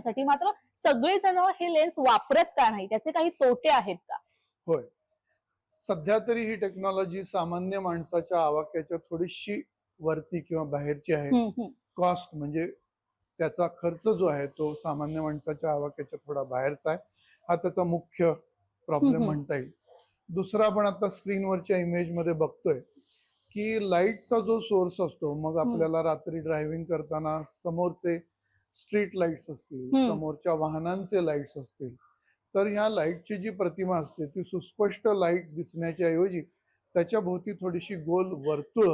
साठी मात्र सगळेजण हे लेन्स वापरत का नाही? त्याचे काही तोटे आहेत का? होय. सध्या तरी ही टेक्नॉलॉजी सामान्य माणसाच्या आवाक्याच्या थोडीशी वरती किंवा बाहेरची आहे. कॉस्ट म्हणजे त्याचा खर्च जो आहे तो सामान्य माणसाच्या आवाक्याच्या थोडा बाहेरचा आहे. हा त्याचा मुख्य प्रॉब्लेम. म्हणता येईल. दुसरा आपण आता स्क्रीनवरच्या इमेजमध्ये बघतोय की लाईटचा जो सोर्स असतो मग आपल्याला रात्री ड्रायव्हिंग करताना समोरचे स्ट्रीट लाईट्स असतील. समोरच्या वाहनांचे लाईट्स असतील तर ह्या लाईटची जी प्रतिमा असते ती सुस्पष्ट लाइट दिसण्याच्या ऐवजी त्याच्या भोवती थोडीशी गोल वर्तुळ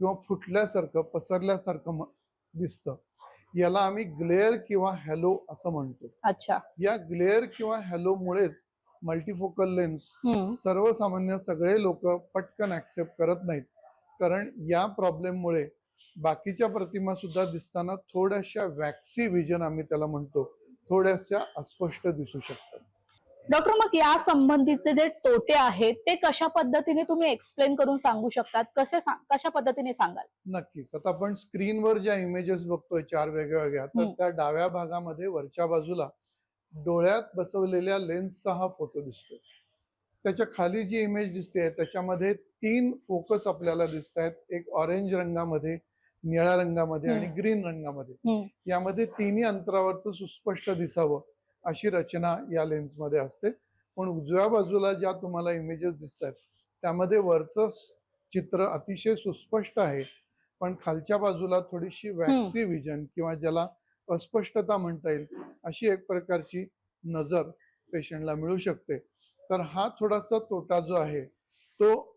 किंवा फुटल्यासारखं पसरल्यासारखं दिसतं याला आम्ही ग्लेअर किंवा हॅलो असं म्हणतो अच्छा या ग्लेअर किंवा हॅलोमुळेच मल्टीफोकल लेन्स. सर्वसामान्य सगळे लोक पटकन ऍक्सेप्ट करत नाहीत कारण या प्रॉब्लेममुळे बाकीच्या प्रतिमा सुद्धा दिसताना थोड्याशा वॅक्सी विजन आम्ही त्याला म्हणतो थोड्याशा अस्पष्ट दिसू शकतात. डॉक्टर मग या संबंधीचे जे तोटे आहेत ते कशा पद्धतीने तुम्ही एक्सप्लेन करून सांगू शकतात? कसे कशा पद्धतीने सांगाल? नक्कीच. आता आपण स्क्रीनवर ज्या इमेजेस बघतोय चार वेगळ्या वेगळ्या तर. त्या डाव्या भागामध्ये वरच्या बाजूला डोळ्यात बसवलेल्या लेन्सचा हा फोटो दिसतोय. त्याच्याखाली जी इमेज दिसते त्याच्यामध्ये तीन फोकस आपल्याला दिसत आहेत एक ऑरेंज रंगामध्ये निळ्या रंगामध्ये आणि. ग्रीन रंगामध्ये. यामध्ये तिन्ही अंतरावरचं सुस्पष्ट दिसावं अशी रचना या लेन्समध्ये असते. पण उजव्या बाजूला ज्या तुम्हाला इमेजेस दिसत आहेत त्यामध्ये वरचं चित्र अतिशय सुस्पष्ट आहे. पण खालच्या बाजूला थोडीशी वॅक्सी विजन किंवा ज्याला अस्पष्टता म्हणता येईल अशी एक प्रकारची नजर पेशंटला मिळू शकते. तर हा थोडासा तोटा जो आहे तो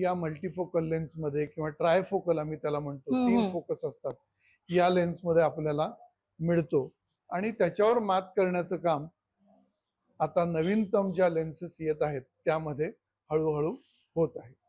या मल्टीफोकल लेन्समध्ये किंवा ट्रायफोकल आम्ही त्याला म्हणतो तीन. फोकस असतात. या लेन्समध्ये आपल्याला मिळतो. आणि त्याच्यावर मात करण्याचं काम आता नवीनतम ज्या लेन्सेस येत आहेत त्यामध्ये हळूहळू होत आहे.